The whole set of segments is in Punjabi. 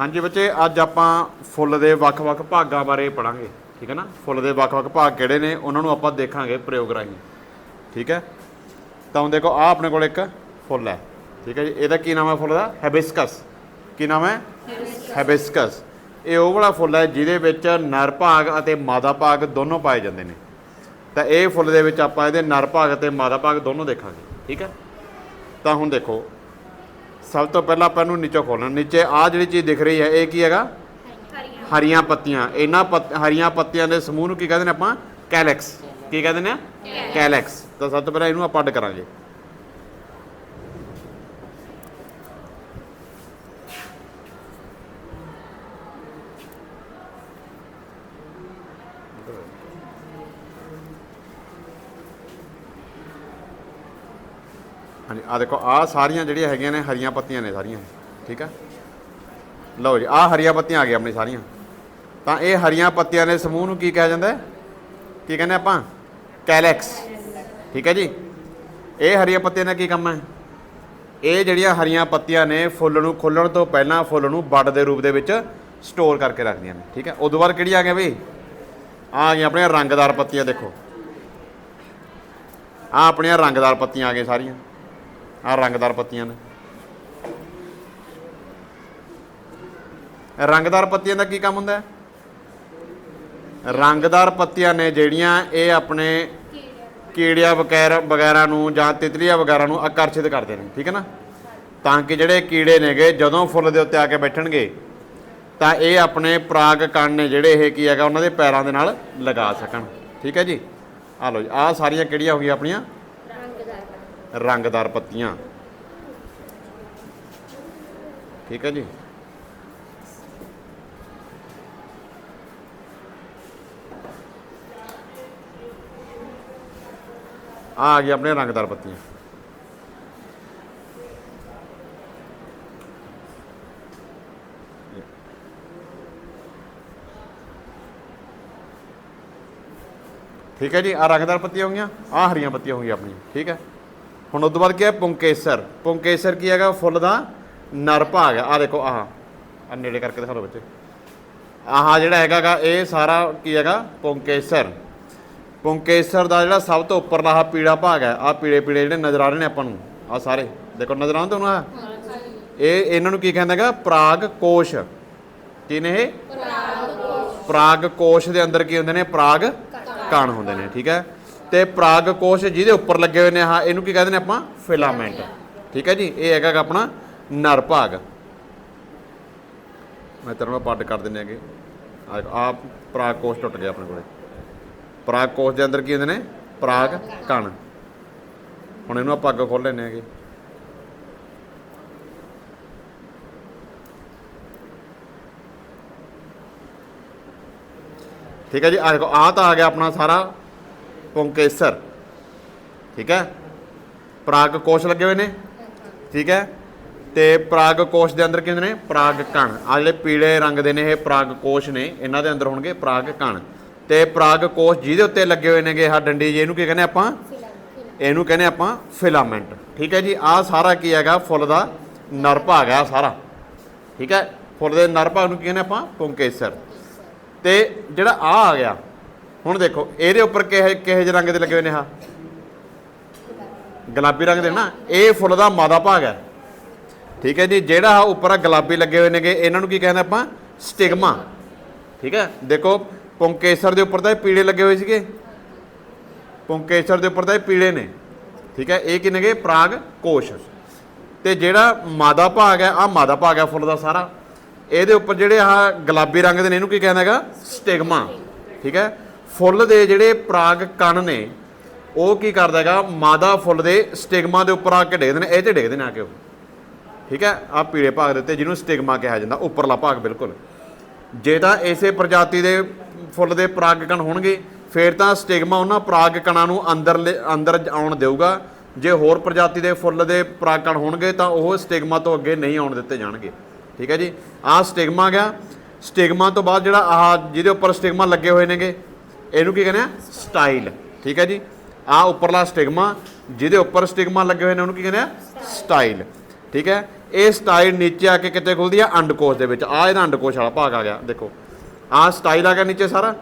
ਹਾਂਜੀ ਬੱਚੇ ਅੱਜ ਆਪਾਂ ਫੁੱਲ ਦੇ ਵੱਖ-ਵੱਖ ਭਾਗਾਂ ਬਾਰੇ ਪੜਾਂਗੇ ਠੀਕ ਹੈ ਨਾ? ਫੁੱਲ ਦੇ ਵੱਖ-ਵੱਖ ਭਾਗ ਕਿਹੜੇ ਨੇ ਉਹਨਾਂ ਨੂੰ ਆਪਾਂ ਦੇਖਾਂਗੇ ਪ੍ਰਯੋਗ ਰਾਹੀਂ ਠੀਕ ਹੈ? ਤਾਂ ਹੁਣ ਦੇਖੋ ਆ ਆਪਣੇ ਕੋਲ ਇੱਕ ਫੁੱਲ ਹੈ ਠੀਕ ਹੈ ਜੀ? ਇਹਦਾ ਕੀ ਨਾਮ ਹੈ ਫੁੱਲ ਦਾ? ਹੈਬਿਸਕਸ ਕੀ ਨਾਮ ਹੈ? ਹੈਬਿਸਕਸ ਇਹ ਉਹ ਵਾਲਾ ਫੁੱਲ ਹੈ ਜਿਹਦੇ ਵਿੱਚ ਨਰ ਭਾਗ ਅਤੇ ਮਾਦਾ ਭਾਗ ਦੋਨੋਂ ਪਾਏ ਜਾਂਦੇ ਨੇ। ਤਾਂ ਇਹ ਫੁੱਲ ਦੇ ਵਿੱਚ ਆਪਾਂ ਇਹਦੇ ਨਰ ਭਾਗ ਅਤੇ ਮਾਦਾ ਭਾਗ ਦੋਨੋਂ ਦੇਖਾਂਗੇ ਠੀਕ ਹੈ? ਤਾਂ ਹੁਣ ਦੇਖੋ ਸਭ ਤੋਂ ਪਹਿਲਾਂ ਆਪਾਂ ਇਹਨੂੰ ਨੀਚੋਂ ਖੋਲਣਾ ਨੀਚੇ ਆ ਜਿਹੜੀ ਚੀਜ਼ ਦਿਖ ਰਹੀ ਹੈ ਇਹ ਕੀ ਹੈਗਾ? ਹਰੀਆਂ ਪੱਤੀਆਂ। ਇਹਨਾਂ ਹਰੀਆਂ ਪੱਤੀਆਂ ਦੇ ਸਮੂਹ ਨੂੰ ਕੀ ਕਹਿੰਦੇ ਨੇ ਆਪਾਂ? ਕੈਲੈਕਸ। ਕੀ ਕਹਿੰਦੇ ਨੇ? ਕੈਲੈਕਸ। ਤਾਂ ਸਭ ਤੋਂ ਪਹਿਲਾਂ ਇਹਨੂੰ ਆਪਾਂ ਅੱਡ ਕਰਾਂਗੇ। ਹਾਂਜੀ ਆ ਦੇਖੋ ਆ ਸਾਰੀਆਂ ਜਿਹੜੀਆਂ ਹੈਗੀਆਂ ਨੇ, ਹਰੀਆਂ ਪੱਤੀਆਂ ਨੇ ਸਾਰੀਆਂ, ਠੀਕ ਆ? ਲਓ ਜੀ ਆ ਹਰੀਆਂ ਪੱਤੀਆਂ ਆ ਗਈਆਂ ਆਪਣੀ ਸਾਰੀਆਂ। ਤਾਂ ਇਹ ਹਰੀਆਂ ਪੱਤੀਆਂ ਦੇ ਸਮੂਹ ਨੂੰ ਕੀ ਕਿਹਾ ਜਾਂਦਾ ਕੀ ਕਹਿੰਦੇ ਆਪਾਂ? ਕੈਲੈਕਸ। ਠੀਕ ਹੈ ਜੀ? ਇਹ ਹਰੀਆਂ ਪੱਤੀਆਂ ਦਾ ਕੀ ਕੰਮ ਹੈ? ਇਹ ਜਿਹੜੀਆਂ ਹਰੀਆਂ ਪੱਤੀਆਂ ਨੇ, ਫੁੱਲ ਨੂੰ ਖੁੱਲਣ ਤੋਂ ਪਹਿਲਾਂ ਫੁੱਲ ਨੂੰ ਵੱਡ ਦੇ ਰੂਪ ਦੇ ਵਿੱਚ ਸਟੋਰ ਕਰਕੇ ਰੱਖਦੀਆਂ ਨੇ, ਠੀਕ ਹੈ? ਉਦੋਂ ਬਾਅਦ ਕਿਹੜੀ ਆ ਗਿਆ ਬਈ? ਆ ਆ ਗਈਆਂ ਆਪਣੀਆਂ ਰੰਗਦਾਰ ਪੱਤੀਆਂ, ਦੇਖੋ। ਆ ਆਪਣੀਆਂ ਰੰਗਦਾਰ ਪੱਤੀਆਂ ਆ ਗਈਆਂ ਸਾਰੀਆਂ। ਆ ਰੰਗਦਾਰ ਪੱਤੀਆਂ ਨੇ। ਰੰਗਦਾਰ ਪੱਤੀਆਂ ਦਾ ਕੀ ਕੰਮ ਹੁੰਦਾ ਹੈ? ਰੰਗਦਾਰ ਪੱਤੀਆਂ ਨੇ ਜਿਹੜੀਆਂ ਇਹ ਆਪਣੇ ਕੀੜਿਆਂ ਵਗੈਰਾ ਵਗੈਰਾ ਨੂੰ ਜਾਂ ਤਿਤਲੀਆਂ ਵਗੈਰਾ ਨੂੰ ਆਕਰਸ਼ਿਤ ਕਰਦੇ ਨੇ, ਠੀਕ ਹੈ ਨਾ? ਤਾਂ ਕਿ ਜਿਹੜੇ ਕੀੜੇ ਨੇਗੇ, ਜਦੋਂ ਫੁੱਲ ਦੇ ਉੱਤੇ ਆ ਕੇ ਬੈਠਣਗੇ, ਤਾਂ ਇਹ ਆਪਣੇ ਪ੍ਰਾਗ ਕਣ ਨੇ ਜਿਹੜੇ ਇਹ ਕੀ ਹੈਗਾ, ਉਹਨਾਂ ਦੇ ਪੈਰਾਂ ਦੇ ਨਾਲ ਲਗਾ ਸਕਣ। ਠੀਕ ਹੈ ਜੀ? ਆ ਲਓ ਜੀ ਆ ਸਾਰੀਆਂ ਕਿਹੜੀਆਂ ਹੋ ਗਈਆਂ ਆਪਣੀਆਂ? ਰੰਗਦਾਰ ਪੱਤੀਆਂ। ਠੀਕ ਹੈ ਜੀ? ਆ ਗਈ ਆਪਣੇ ਰੰਗਦਾਰ ਪੱਤੀਆਂ। ਠੀਕ ਹੈ ਜੀ ਆ ਰੰਗਦਾਰ ਪੱਤੀਆਂ ਹੋ ਗਈਆਂ ਆ ਹਰੀਆਂ ਪੱਤੀਆਂ ਹੋ ਗਈਆਂ ਆਪਣੀਆਂ, ਠੀਕ ਹੈ? ਹੁਣ ਉਸ ਤੋਂ ਬਾਅਦ ਕੀ ਹੈ? ਪੁੰਕੇਸਰ। ਪੁੰਕੇਸਰ ਕੀ ਹੈਗਾ? ਫੁੱਲ ਦਾ ਨਰ ਭਾਗ ਆ ਦੇਖੋ ਆਹ। ਆ ਨੇੜੇ ਕਰਕੇ ਦਿਖਾ ਲਓ ਬੱਚੇ। ਆਹ ਜਿਹੜਾ ਹੈਗਾਗਾ ਇਹ ਸਾਰਾ ਕੀ ਹੈਗਾ? ਪੁੰਕੇਸਰ। ਪੁੰਕੇਸਰ ਦਾ ਜਿਹੜਾ ਸਭ ਤੋਂ ਉੱਪਰਲਾ ਆਹ ਪੀੜਾ ਭਾਗ ਹੈ। ਆ ਪੀੜੇ ਪੀੜੇ ਜਿਹੜੇ ਨਜ਼ਰ ਆ ਰਹੇ ਨੇ ਆਪਾਂ ਨੂੰ ਆ ਸਾਰੇ। ਦੇਖੋ ਨਜ਼ਰ ਆਉਂਦੇ ਤੁਹਾਨੂੰ ਆ? ਇਹ ਇਹਨਾਂ ਨੂੰ ਕੀ ਕਹਿੰਦਾ ਹੈਗਾ? ਪ੍ਰਾਗ ਕੋਸ਼। ਕੀ ਨੇ ਇਹ? ਪ੍ਰਾਗ ਕੋਸ਼। ਦੇ ਅੰਦਰ ਕੀ ਹੁੰਦੇ ਨੇ? ਪ੍ਰਾਗ ਕਣ ਹੁੰਦੇ ਨੇ ਠੀਕ ਹੈ? ਤੇ ਪ੍ਰਾਗ ਕੋਸ਼ ਜਿਹਦੇ ਉੱਪਰ ਲੱਗੇ ਹੋਏ ਨੇ ਆਹ ਇਹਨੂੰ ਕੀ ਕਹਿੰਦੇ ਨੇ ਆਪਾਂ? ਫਿਲਾਮੈਂਟ ਠੀਕ ਹੈ ਜੀ ਇਹ ਹੈਗਾ ਆਪਣਾ ਨਰ ਭਾਗ। ਮੈਂ ਤੇਰੇ ਨਾਲ ਪੱਟ ਕਰ ਦਿੰਨੇ ਹੈਗੇ। ਆ ਆ ਪ੍ਰਾਗ ਕੋਸ਼ ਟੁੱਟ ਗਿਆ ਆਪਣੇ ਕੋਲੇ। ਪ੍ਰਾਗ ਕੋਸ਼ ਦੇ ਅੰਦਰ ਕੀ ਹੁੰਦੇ ਨੇ? ਪ੍ਰਾਗ ਕਣ। ਹੁਣ ਇਹਨੂੰ ਆਪਾਂ ਅੱਗੇ ਖੋਲ ਲੈਨੇ ਹੈਗੇ। ਠੀਕ ਹੈ ਜੀ ਆ ਦੇਖੋ ਆ ਤਾਂ ਆ ਗਿਆ ਆਪਣਾ ਸਾਰਾ ਪੁੰਕੇਸਰ ਠੀਕ ਹੈ? ਪ੍ਰਾਗ ਕੋਸ਼ ਲੱਗੇ ਹੋਏ ਨੇ? ਠੀਕ ਹੈ? ਤੇ ਪ੍ਰਾਗ ਕੋਸ਼ ਦੇ ਅੰਦਰ ਕੀ ਨੇ? ਪ੍ਰਾਗ ਕਣ। ਆ ਜਿਹੜੇ ਪੀਲੇ ਰੰਗ ਦੇ ਨੇ, ਇਹ ਪ੍ਰਾਗ ਕੋਸ਼ ਨੇ। ਇਹਨਾਂ ਦੇ ਅੰਦਰ ਹੋਣਗੇ ਪ੍ਰਾਗ ਕਣ। ਤੇ ਪ੍ਰਾਗ ਕੋਸ਼ ਜਿਹਦੇ ਉੱਤੇ ਲੱਗੇ ਹੋਏ ਨੇਗੇ ਆਹ ਡੰਡੀ ਜੀ, ਇਹਨੂੰ ਕੀ ਕਹਿੰਦੇ ਆਪਾਂ? ਇਹਨੂੰ ਕਹਿੰਦੇ ਆਪਾਂ ਫਿਲਾਮੈਂਟ। ਠੀਕ ਹੈ ਜੀ? ਆ ਸਾਰਾ ਕੀ ਹੈਗਾ? ਫੁੱਲ ਦਾ ਨਰ ਭਾਗ ਹੈ ਆਹ ਸਾਰਾ। ਠੀਕ ਹੈ? ਫੁੱਲ ਦੇ ਨਰ ਭਾਗ ਨੂੰ ਕੀ ਕਹਿੰਦੇ ਆਪਾਂ? ਪੁੰਕੇਸਰ। ਤੇ ਜਿਹੜਾ ਆ ਆ ਗਿਆ ਹੁਣ ਦੇਖੋ, ਇਹਦੇ ਉੱਪਰ ਕਿਹੇ ਕਿਹੇ ਜਿਹੇ ਰੰਗ ਦੇ ਲੱਗੇ ਹੋਏ ਨੇ ਆ ਗੁਲਾਬੀ ਰੰਗ ਦੇ ਨਾ? ਇਹ ਫੁੱਲ ਦਾ ਮਾਦਾ ਭਾਗ ਹੈ। ਠੀਕ ਹੈ ਜੀ, ਜਿਹੜਾ ਆ ਉੱਪਰ ਗੁਲਾਬੀ ਲੱਗੇ ਹੋਏ ਨੇਗੇ, ਇਹਨਾਂ ਨੂੰ ਕੀ ਕਹਿੰਦੇ ਆਪਾਂ? ਸਟਿਗਮਾ। ਠੀਕ ਹੈ? ਦੇਖੋ, ਪੁੰਕੇਸਰ ਦੇ ਉੱਪਰ ਤਾਂ ਇਹ ਪੀਲੇ ਲੱਗੇ ਹੋਏ ਸੀਗੇ। ਪੁੰਕੇਸਰ ਦੇ ਉੱਪਰ ਤਾਂ ਇਹ ਪੀਲੇ ਨੇ। ਠੀਕ ਹੈ, ਇਹ ਕਿਨੇਗੇ ਪ੍ਰਾਗ ਕੋਸ਼। ਤੇ ਜਿਹੜਾ ਮਾਦਾ ਭਾਗ ਹੈ ਆ ਮਾਦਾ ਭਾਗ ਹੈ ਫੁੱਲ ਦਾ ਸਾਰਾ। ਇਹਦੇ ਉੱਪਰ ਜਿਹੜੇ ਆ ਗੁਲਾਬੀ ਰੰਗ ਦੇ ਨੇ, ਇਹਨੂੰ ਕੀ ਕਹਿੰਦਾ ਹੈਗਾ? ਸਟਿਗਮਾ। ਠੀਕ ਹੈ? ਫੁੱਲ ਦੇ ਜਿਹੜੇ ਪ੍ਰਾਗ ਕਣ ਨੇ, ਉਹ ਕੀ ਕਰਦਾ ਹੈਗਾ? ਮਾਦਾ ਫੁੱਲ ਦੇ ਸਟਿਗਮਾ ਦੇ ਉੱਪਰ ਆ ਕੇ ਡੇਗਦੇ ਨੇ, ਇਹ ਤੇ ਡੇਗਦੇ ਨੇ ਆ ਕੇ ਉਹ। ਠੀਕ ਹੈ? ਆ ਪੀਲੇ ਭਾਗ ਦੇ ਉੱਤੇ ਜਿਹਨੂੰ ਸਟਿਗਮਾ ਕਿਹਾ ਜਾਂਦਾ, ਉੱਪਰਲਾ ਭਾਗ, ਬਿਲਕੁਲ। ਜੇ ਤਾਂ ਇਸੇ ਪ੍ਰਜਾਤੀ ਦੇ ਫੁੱਲ ਦੇ ਪਰਾਗਕਣ ਹੋਣਗੇ, ਫਿਰ ਤਾਂ ਸਟਿਗਮਾ ਉਹਨਾਂ ਪਰਾਗਕਣਾਂ ਨੂੰ ਅੰਦਰ ਲਿ- ਅੰਦਰ ਆਉਣ ਦੇਊਗਾ। ਜੇ ਹੋਰ ਪ੍ਰਜਾਤੀ ਦੇ ਫੁੱਲ ਦੇ ਪਰਾਗਕਣ ਹੋਣਗੇ, ਤਾਂ ਉਹ ਸਟਿਗਮਾ ਤੋਂ ਅੱਗੇ ਨਹੀਂ ਆਉਣ ਦਿੱਤੇ ਜਾਣਗੇ। ਠੀਕ ਹੈ ਜੀ? ਆਹ ਸਟਿਗਮਾ ਗਿਆ। ਸਟਿਗਮਾ ਤੋਂ ਬਾਅਦ ਜਿਹੜਾ ਆਹ ਜਿਹਦੇ ਉੱਪਰ ਸਟਿਗਮਾ ਲੱਗੇ ਹੋਏ ਨੇਗੇ ਇਹਨੂੰ ਕੀ ਕਹਿੰਦੇ ਆ? ਸਟਾਈਲ। ਠੀਕ ਹੈ ਜੀ? ਆਹ ਉੱਪਰਲਾ ਸਟਿਗਮਾ, ਜਿਹਦੇ ਉੱਪਰ ਸਟਿਗਮਾ ਲੱਗੇ ਹੋਏ ਨੇ, ਉਹਨੂੰ ਕੀ ਕਹਿੰਦੇ ਆ? ਸਟਾਈਲ। ਠੀਕ ਹੈ? ਇਹ ਸਟਾਈਲ ਨੀਚੇ ਆ ਕੇ ਕਿਤੇ ਖੁੱਲਦੀ ਆ? ਅੰਡਕੋਸ਼ ਦੇ ਵਿੱਚ। ਆ ਇਹਦਾ ਅੰਡਕੋਸ਼ ਵਾਲਾ ਭਾਗ ਆ ਗਿਆ, ਦੇਖੋ। ਆ ਸਟਾਈਲ ਆ ਗਿਆ ਨੀਚੇ ਸਾਰਾ।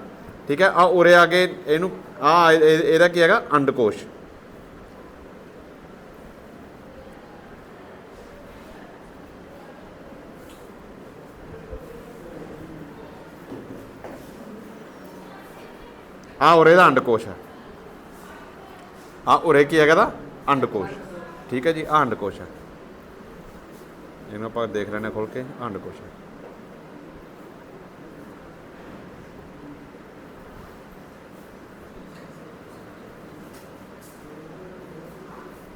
ਠੀਕ ਹੈ? ਆ ਉਰੇ ਆ ਕੇ ਇਹਨੂੰ, ਆ ਇਹਦਾ ਕੀ ਹੈਗਾ? ਅੰਡਕੋਸ਼। ਆ ਉਰੇ ਦਾ ਅੰਡਕੋਸ਼ ਹੈ। ਆ ਉਰੇ ਕੀ ਹੈਗਾ ਦਾ? ਅੰਡਕੋਸ਼। ਠੀਕ ਹੈ ਜੀ, ਆ ਅੰਡਕੋਸ਼ ਹੈ। ਇਹਨੂੰ ਆਪਾਂ ਦੇਖ ਲੈਣੇ ਖੋਲ ਕੇ ਆਹ ਅੰਡਕੋਸ਼ ਹੈ।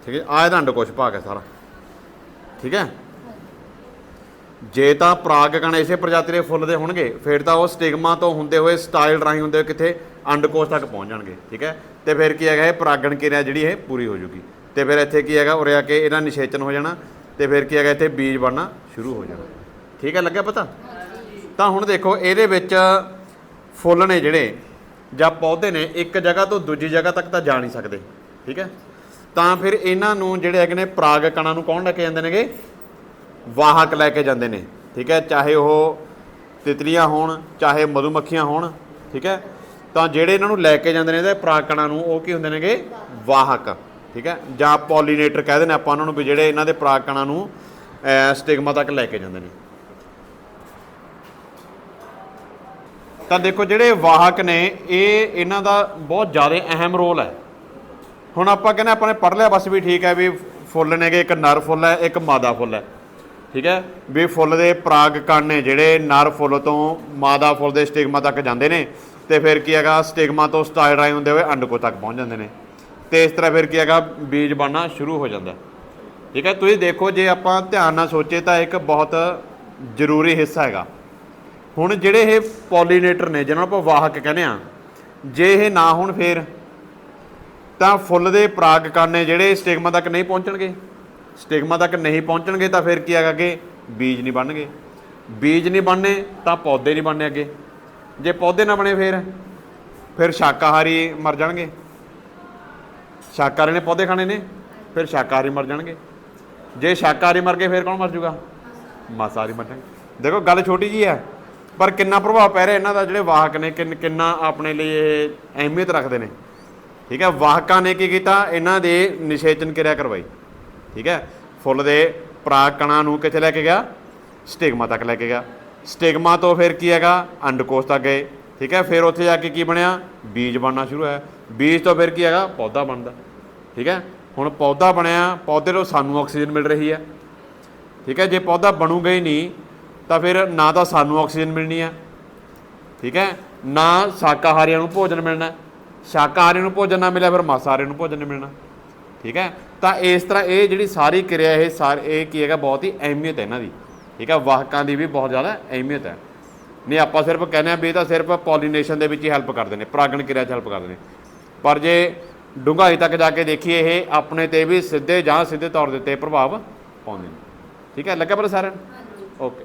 ਠੀਕ ਹੈ, ਆ ਇਹਦਾ ਅੰਡਕੋਸ਼ ਭਾਗ ਹੈ ਸਾਰਾ। ਠੀਕ ਹੈ? ਜੇ ਤਾਂ ਪਰਾਗ ਕਣ ਇਸੇ ਪ੍ਰਜਾਤੀ ਦੇ ਫੁੱਲ ਦੇ ਹੋਣਗੇ, ਫਿਰ ਤਾਂ ਉਹ ਸਟਿਗਮਾ ਤੋਂ ਹੁੰਦੇ ਹੋਏ ਸਟਾਈਲ ਰਾਹੀਂ ਹੁੰਦੇ ਹੋਏ ਕਿੱਥੇ? ਅੰਡਕੋਸ਼ ਤੱਕ ਪਹੁੰਚ ਜਾਣਗੇ, ਠੀਕ ਹੈ? ਤੇ ਫਿਰ ਕੀ ਹੈਗਾ, ਇਹ ਪਰਾਗਣ ਕਿਰਿਆ ਜਿਹੜੀ ਇਹ ਪੂਰੀ ਹੋ ਜੂਗੀ। ਤੇ ਫਿਰ ਇੱਥੇ ਕੀ ਹੈਗਾ, ਉਰੇ ਆ ਕੇ ਇਹਦਾ ਨਿਸ਼ੇਚਨ ਹੋ ਜਾਣਾ, ਤੇ ਫਿਰ ਕੀ ਹੈਗਾ, ਇੱਥੇ ਬੀਜ ਬਣਨਾ ਸ਼ੁਰੂ ਹੋ ਜਾਣਾ। ਠੀਕ ਹੈ, ਲੱਗਿਆ ਪਤਾ? ਤਾਂ ਹੁਣ ਦੇਖੋ, ਇਹਦੇ ਵਿੱਚ ਫੁੱਲ ਨੇ ਜਿਹੜੇ, ਜਾਂ ਪੌਦੇ ਨੇ, ਇੱਕ ਜਗ੍ਹਾ ਤੋਂ ਦੂਜੀ ਜਗ੍ਹਾ ਤੱਕ ਤਾਂ ਜਾ ਨਹੀਂ ਸਕਦੇ, ਠੀਕ ਹੈ? ਤਾਂ ਫਿਰ ਇਹਨਾਂ ਨੂੰ ਜਿਹੜੇ ਹੈਗੇ ਨੇ ਪਰਾਗ ਕਣਾਂ ਨੂੰ ਕੌਣ ਲੈ ਕੇ ਜਾਂਦੇ ਨੇਗੇ? ਵਾਹਕ ਲੈ ਕੇ ਜਾਂਦੇ ਨੇ, ਠੀਕ ਹੈ? ਚਾਹੇ ਉਹ ਤਿਤਲੀਆਂ ਹੋਣ, ਚਾਹੇ ਮਧੂਮੱਖੀਆਂ ਹੋਣ, ਠੀਕ ਹੈ? ਤਾਂ ਜਿਹੜੇ ਇਹਨਾਂ ਨੂੰ ਲੈ ਕੇ ਜਾਂਦੇ ਨੇ ਇਹਦੇ ਪਰਾਗਕਣਾਂ ਨੂੰ, ਉਹ ਕੀ ਹੁੰਦੇ ਨੇਗੇ? ਵਾਹਕ, ਠੀਕ ਹੈ? ਜਾਂ ਪੋਲੀਨੇਟਰ ਕਹਿੰਦੇ ਨੇ ਆਪਾਂ ਉਹਨਾਂ ਨੂੰ ਵੀ ਜਿਹੜੇ ਇਹਨਾਂ ਦੇ ਪਰਾਗਕਣਾਂ ਨੂੰ ਸਟਿਗਮਾ ਤੱਕ ਲੈ ਕੇ ਜਾਂਦੇ ਨੇ। ਤਾਂ ਦੇਖੋ ਜਿਹੜੇ ਵਾਹਕ ਨੇ, ਇਹ ਇਹਨਾਂ ਦਾ ਬਹੁਤ ਜ਼ਿਆਦਾ ਅਹਿਮ ਰੋਲ ਹੈ। ਹੁਣ ਆਪਾਂ ਕਹਿੰਦੇ ਆਪਾਂ ਨੇ ਪੜ੍ਹ ਲਿਆ, ਬਸ ਵੀ ਠੀਕ ਹੈ ਵੀ ਫੁੱਲ ਨੇਗੇ, ਇੱਕ ਨਰ ਫੁੱਲ ਹੈ, ਇੱਕ ਮਾਦਾ ਫੁੱਲ ਹੈ। ਠੀਕ ਹੈ? ਵੀ ਫੁੱਲ ਦੇ ਪਰਾਗ ਕਣ ਨੇ ਜਿਹੜੇ ਨਰ ਫੁੱਲ ਤੋਂ ਮਾਦਾ ਫੁੱਲ ਦੇ ਸਟਿਗਮਾ ਤੱਕ ਜਾਂਦੇ ਨੇ। ਤੇ ਫਿਰ ਕੀ ਹੈਗਾ, ਸਟਿਗਮਾ ਤੋਂ ਸਟਾਈਲ ਰਾਈ ਹੁੰਦੇ ਹੋਏ ਅੰਡਕੋ ਤੱਕ ਪਹੁੰਚ ਜਾਂਦੇ ਨੇ। ਤੇ ਇਸ ਤਰ੍ਹਾਂ ਫਿਰ ਕੀ ਹੈਗਾ, ਬੀਜ ਬਣਨਾ ਸ਼ੁਰੂ ਹੋ ਜਾਂਦਾ। ਠੀਕ ਹੈ, ਤੁਸੀਂ ਦੇਖੋ, ਜੇ ਆਪਾਂ ਧਿਆਨ ਨਾਲ ਸੋਚੇ ਤਾਂ ਇੱਕ ਬਹੁਤ ਜ਼ਰੂਰੀ ਹਿੱਸਾ ਹੈਗਾ। ਹੁਣ ਜਿਹੜੇ ਇਹ ਪੋਲੀਨੇਟਰ ਨੇ, ਜਿਹਨਾਂ ਨੂੰ ਆਪਾਂ ਵਾਹਕ ਕਹਿੰਦੇ ਆ ਜੇ ਇਹ ਨਾ ਹੋਣ ਫੇਰ, ਤਾਂ ਫੁੱਲ ਦੇ ਪਰਾਗ ਕਣ ਜਿਹੜੇ ਸਟਿਗਮਾ ਤੱਕ ਨਹੀਂ ਪਹੁੰਚਣਗੇ। ਸਟਿਗਮਾ ਤੱਕ ਨਹੀਂ ਪਹੁੰਚਣਗੇ ਤਾਂ ਫਿਰ ਕੀ ਹੈਗਾ ਕਿ ਬੀਜ ਨਹੀਂ ਬਣਨਗੇ। ਬੀਜ ਨਹੀਂ ਬਣਨੇ ਤਾਂ ਪੌਦੇ ਨਹੀਂ ਬਣਨੇ ਅੱਗੇ। ਜੇ ਪੌਦੇ ਨਾ ਬਣੇ ਫਿਰ ਫਿਰ ਸ਼ਾਕਾਹਾਰੀ ਮਰ ਜਾਣਗੇ। ਸ਼ਾਕਾਹਾਰੀ ਨੇ ਪੌਦੇ ਖਾਣੇ ਨੇ, ਫਿਰ ਸ਼ਾਕਾਹਾਰੀ ਮਰ ਜਾਣਗੇ। ਜੇ ਸ਼ਾਕਾਹਾਰੀ ਮਰ ਗਏ, ਫਿਰ ਕੌਣ ਮਰ ਜੂਗਾ ਮਾਸਾਹਾਰੀ ਮਰ ਜਾਣਗੇ। ਦੇਖੋ, ਗੱਲ ਛੋਟੀ ਜੀ ਹੈ, ਪਰ ਕਿੰਨਾ ਪ੍ਰਭਾਵ ਪੈ ਰਿਹਾ ਇਹਨਾਂ ਦਾ, ਜਿਹੜੇ ਵਾਹਕ ਨੇ, ਕਿੰਨ- ਕਿੰਨਾ ਆਪਣੇ ਲਈ ਇਹ ਅਹਿਮੀਅਤ ਰੱਖਦੇ ਨੇ। ਠੀਕ ਹੈ, ਵਾਹਕਾਂ ਨੇ ਕੀ ਕੀਤਾ? ਇਹਨਾਂ ਦੇ ਨਿਸ਼ੇਚਨ ਕਿਰਿਆ ਕਰਵਾਈ। ਠੀਕ ਹੈ, ਫੁੱਲ ਦੇ ਪਰਾਗ ਕਣਾਂ ਨੂੰ ਕਿੱਥੇ ਲੈ ਕੇ ਗਿਆ? ਸਟਿਗਮਾ ਤੱਕ ਲੈ ਕੇ ਗਿਆ। ਸਟਿਗਮਾ ਤੋਂ ਫਿਰ ਕੀ ਹੈਗਾ? ਅੰਡਕੋਸ਼ ਤੱਕ ਗਏ। ਠੀਕ ਹੈ, ਫਿਰ ਉੱਥੇ ਜਾ ਕੇ ਕੀ ਬਣਿਆ? ਬੀਜ ਬਣਨਾ ਸ਼ੁਰੂ ਹੋਇਆ। ਬੀਜ ਤੋਂ ਫਿਰ ਕੀ ਹੈਗਾ? ਪੌਦਾ ਬਣਦਾ। ਠੀਕ ਹੈ, ਹੁਣ ਪੌਦਾ ਬਣਿਆ, ਪੌਦੇ ਤੋਂ ਸਾਨੂੰ ਆਕਸੀਜਨ ਮਿਲ ਰਹੀ ਹੈ। ਠੀਕ ਹੈ, ਜੇ ਪੌਦਾ ਬਣੂਗਾ ਹੀ ਨਹੀਂ, ਤਾਂ ਫਿਰ ਨਾ ਤਾਂ ਸਾਨੂੰ ਆਕਸੀਜਨ ਮਿਲਣੀ ਹੈ। ਠੀਕ ਹੈ, ਨਾ ਸ਼ਾਕਾਹਾਰੀਆਂ ਨੂੰ ਭੋਜਨ ਮਿਲਣਾ ਹੈ। ਸ਼ਾਕਾਹਾਰੀ ਨੂੰ ਭੋਜਨ ਨਾ ਮਿਲਿਆ, ਫਿਰ ਮਾਸਾਹਾਰੀ ਨੂੰ ਭੋਜਨ ਨਹੀਂ ਮਿਲਣਾ। ਠੀਕ ਹੈ, ਤਾਂ ਇਸ ਤਰ੍ਹਾਂ ਇਹ ਜਿਹੜੀ ਸਾਰੀ ਕਿਰਿਆ, ਇਹ ਸਾਰੇ ਇਹ ਕੀ ਹੈਗਾ? ਬਹੁਤ ਹੀ ਅਹਿਮੀਅਤ ਹੈ ਇਹਨਾਂ ਦੀ। ਠੀਕ ਹੈ ਵਾਹਕਾਂ ਦੀ ਵੀ ਬਹੁਤ ਜ਼ਿਆਦਾ ਅਹਿਮੀਅਤ ਹੈ। ਨਹੀਂ ਆਪਾਂ ਸਿਰਫ ਕਹਿੰਦੇ ਆ ਵੀ ਇਹ ਤਾਂ ਸਿਰਫ ਪੋਲੀਨੇਸ਼ਨ ਦੇ ਵਿੱਚ ਹੀ ਹੈਲਪ ਕਰਦੇ ਨੇ ਪਰਾਗਣ ਕਿਰਿਆ 'ਚ ਹੈਲਪ ਕਰਦੇ ਨੇ। ਪਰ ਜੇ ਡੂੰਘਾਈ ਤੱਕ ਜਾ ਕੇ ਦੇਖੀਏ ਇਹ ਆਪਣੇ ਤੇ ਵੀ ਸਿੱਧੇ ਜਾਂ ਸਿੱਧੇ ਤੌਰ ਦੇ ਉੱਤੇ ਪ੍ਰਭਾਵ ਪਾਉਂਦੇ ਨੇ। ਠੀਕ ਹੈ ਲੱਗਾ ਪਰ ਸਾਰਿਆਂ ਨੂੰ ਓਕੇ